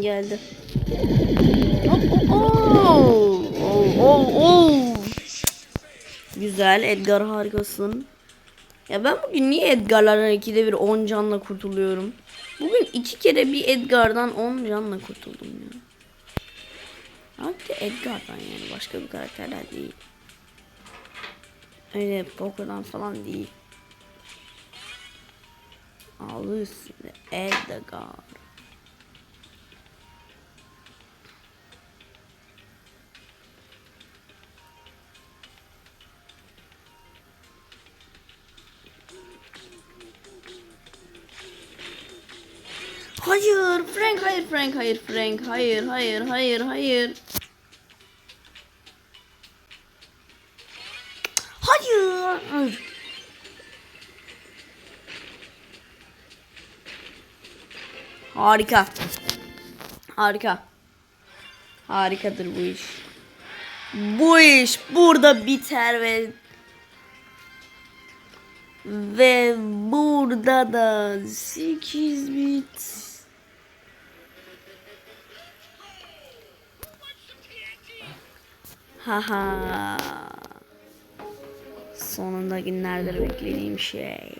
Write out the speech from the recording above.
geldi. Oh, oh, oh. Güzel Edgar harikasın. Ya ben bugün niye Edgar'lardan ikide bir 10 canla kurtuluyorum? Bugün iki kere bir Edgar'dan 10 canla kurtuldum ya. Hatta Edgar'dan yani başka bir karakterden değil. Öyle Poco'dan falan değil. Alı üstünde Edgar. Hayır Frank hayır Frank hayır Frank hayır hayır hayır hayır. Hayır. Harika. Harika. Harikadır bu iş. Bu iş burada biter ve ve burada da 8 bit. Haha. Sonunda günlerdir beklediğim şey.